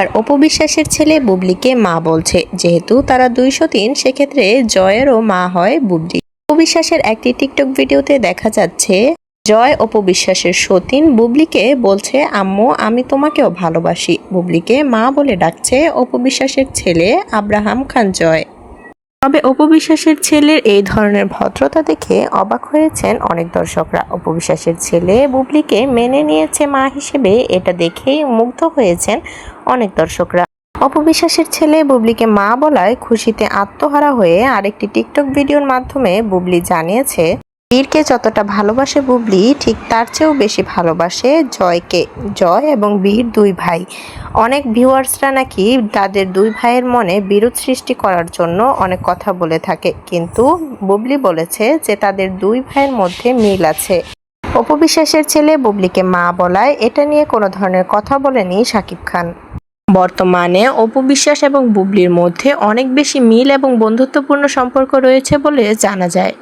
এবার অপবিশ্বাসের ছেলে বুবলিকে মা বলছে। যেহেতু তারা দুইশো তিন, সেক্ষেত্রে জয়েরও মা হয় বুবলি। অপবিশ্বাসের একটি টিকটক ভিডিওতে দেখা যাচ্ছে, জয় অপবিশ্বাসের সতীন বুবলিকে বলছে, আম্মু, আমি তোমাকেও ভালোবাসি। বুবলিকে মা বলে ডাকছে অপবিশ্বাসের ছেলে আব্রাহাম খান জয়। তবে অপবিশ্বাসের ছেলের এই ধরনের ভদ্রতা দেখে অবাক হয়েছেন অনেক দর্শকরা। অপবিশ্বাসের ছেলে বুবলিকে মেনে নিয়েছে মা হিসেবে এটা দেখেই মুগ্ধ হয়েছেন অনেক দর্শকরা। অপবিশ্বাসের ছেলে বুবলিকে মা বলায় খুশিতে আত্মহারা হয়ে আরেকটি টিকটক ভিডিওর মাধ্যমে বুবলি জানিয়েছে বীরকে যতটা ভালোবাসে বুবলি, ঠিক তার চেয়েও বেশি ভালোবাসে জয়কে। জয় এবং বীর দুই ভাই। অনেক ভিউয়ার্সরা নাকি তাদের দুই ভাইয়ের মনে বিরোধ সৃষ্টি করার জন্য অনেক কথা বলে থাকে। কিন্তু বুবলি বলেছে যে তাদের দুই ভাইয়ের মধ্যে মিল আছে। অপবিশ্বাসের ছেলে বুবলিকে মা বলায় এটা নিয়ে কোনো ধরনের কথা বলেনি শাকিব খান। বর্তমানে অপবিশ্বাস এবং বুবলির মধ্যে অনেক বেশি মিল এবং বন্ধুত্বপূর্ণ সম্পর্ক রয়েছে বলে জানা যায়।